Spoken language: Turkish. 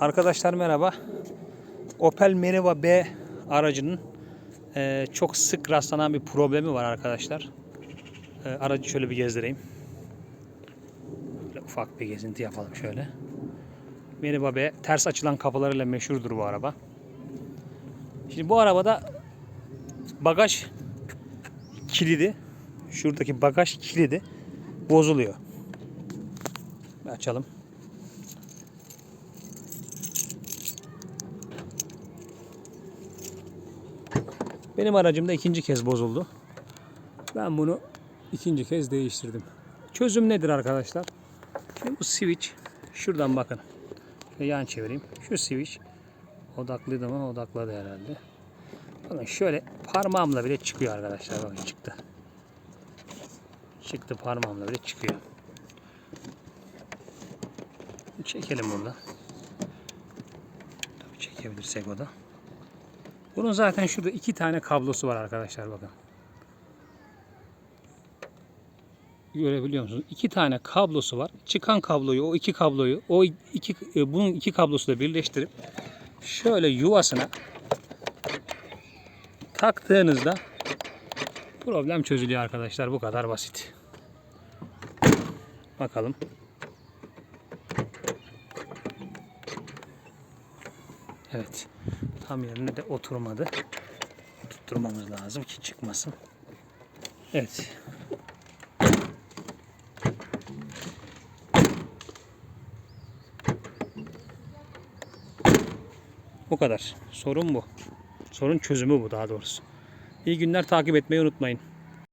Arkadaşlar merhaba. Opel Meriva B aracının eee, çok sık rastlanan bir problemi var arkadaşlar. Eee, aracı şöyle bir gezdireyim. Böyle ufak bir gezinti yapalım şöyle. Meriva B ters açılan kapılarıyla meşhurdur bu araba. Şimdi bu arabada bagaj kilidi şuradaki bagaj kilidi bozuluyor. Açalım. Benim aracımda ikinci kez bozuldu. Ben bunu ikinci kez değiştirdim. Çözüm nedir arkadaşlar? Şimdi bu switch şuradan bakın. Şöyle yan çevireyim. Şu switch odaklıydı mı? Odakladı herhalde. Bakın şöyle parmağımla bile çıkıyor arkadaşlar. Bakın çıktı. Çıktı parmağımla bile çıkıyor. Çekelim burada. Tabii çekebilirsek o da. Bunun zaten şurada iki tane kablosu var arkadaşlar bakın. Görebiliyor musunuz? İki tane kablosu var. Çıkan kabloyu, o iki kabloyu, o iki e, bunun iki kablosuyla birleştirip şöyle yuvasına taktığınızda problem çözülüyor arkadaşlar. Bu kadar basit. Bakalım. Evet. Tam yerine de oturmadı. Tutturmamız lazım ki çıkmasın. Evet. Bu kadar. Sorun bu. Sorun çözümü bu daha doğrusu. İyi günler takip etmeyi unutmayın.